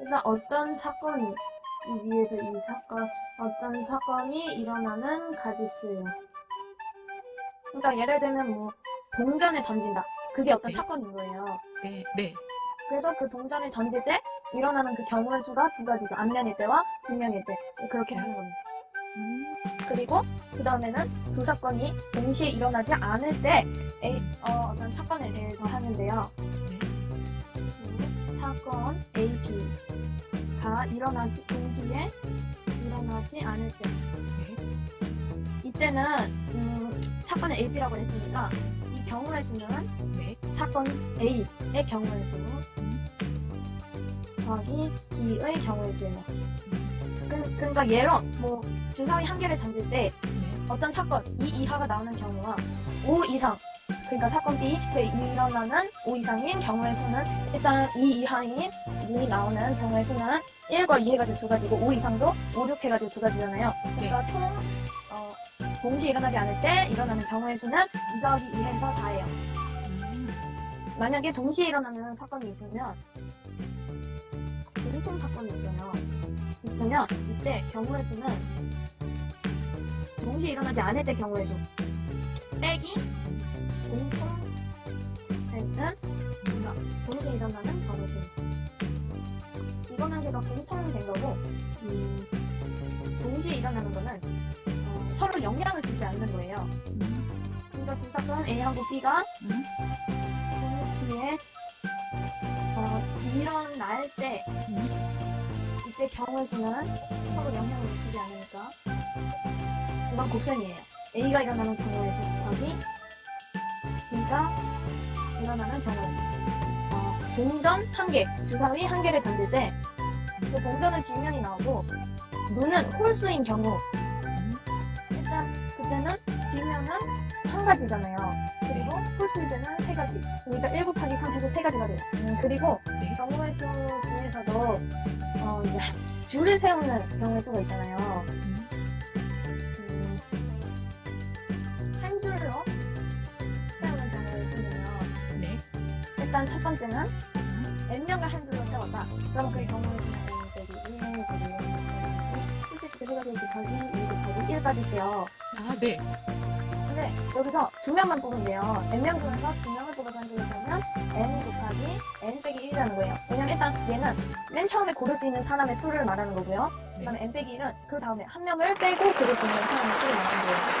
일단 어떤 사건이 위해서 이 사건 어떤 사건이 일어나는 가디스예요. 그러니까 예를 들면 뭐 동전을 던진다. 그게 어떤 네. 사건인 거예요. 네, 네. 그래서 그 동전을 던질 때 일어나는 그 경우의 수가 두 가지죠. 앞면일 때와 뒷면일 때 그렇게 하는 겁니다. 음, 그리고 그 다음에는 두 사건이 동시에 일어나지 않을 때 A, 어, 어떤 사건에 대해서 하는데요. 사건 A, B가 일어나지 동시에 일어나지 않을 때 네. 이때는 음, 사건을 A, B라고 했으니까 이 경우의 수는 네. 사건 A의 경우의 수 더하기 B의 경우의 수예요. 그, 그러니까 예로 뭐 주사위 한 개를 던질 때 네. 어떤 사건 2 이하가 나오는 경우와 5 이상 그러니까 사건 B에 일어나는 5 이상인 경우의 수는 일단 2 이하인 이 나오는 경우의 수는 1과 2 해가지고 두 가지고 5 이상도 5, 6 해가지고 두 가지잖아요. 그러니까 총 어, 동시에 일어나지 않을 때 일어나는 경우의 수는 2 더하기 2 해서 4예요. 음, 만약에 동시에 일어나는 사건이 있으면 공통 사건이 있어요. 있으면 이때 경우의 수는 동시에 일어나지 않을 때 경우의 수 빼기 공통 되는 뭔가 동시에 일어나는 경우의 수 이거는 제가 공통된 거고 음, 동시에 일어나는 거는 어, 서로 영향을 주지 않는 거예요. 음, 그러니까 두 사건 A하고 B가 음, 동시에 어, 일어날 때 음. 이때 경우의 수는 서로 영향을 미치지 않으니까 이건 곱셈이에요. A가 일어나는 경우의 수 더하기 B가 일어나는 경우의 수. 어, 동전 한 개, 주사위 한 개를 던질 때 그 동전은 뒷면이 나오고 눈은 홀수인 경우 일단 그때는 뒷면은 한 가지잖아요. 그리고 홀수일 때는 세 가지. 그러니까 1 곱하기 3 해서 세 가지가 돼요. 음, 그리고 네. 경우의 수 중에서도 어, 이제 줄을 세우는 경우의 수가 있잖아요. 일단 첫 번째는 n 명을 한 줄로 세웠다. 그럼 그 수는 여기 1, 여기 1, 여기 그래가 되기 곱하기 1 곱하기 1까지 돼요. 아, 네. 근데 여기서 두 명만 뽑으면 돼요. n명 중에서 두 명을 뽑아서 한 줄을 세우면 n 곱하기 n 빼기 1이라는 거예요. 왜냐면 일단 얘는 맨 처음에 고를 수 있는 사람의 수를 말하는 거고요. 그 다음에 n 빼기 1은 그 다음에 한 명을 빼고 고를 수 있는 사람의 수를 말하는 거예요.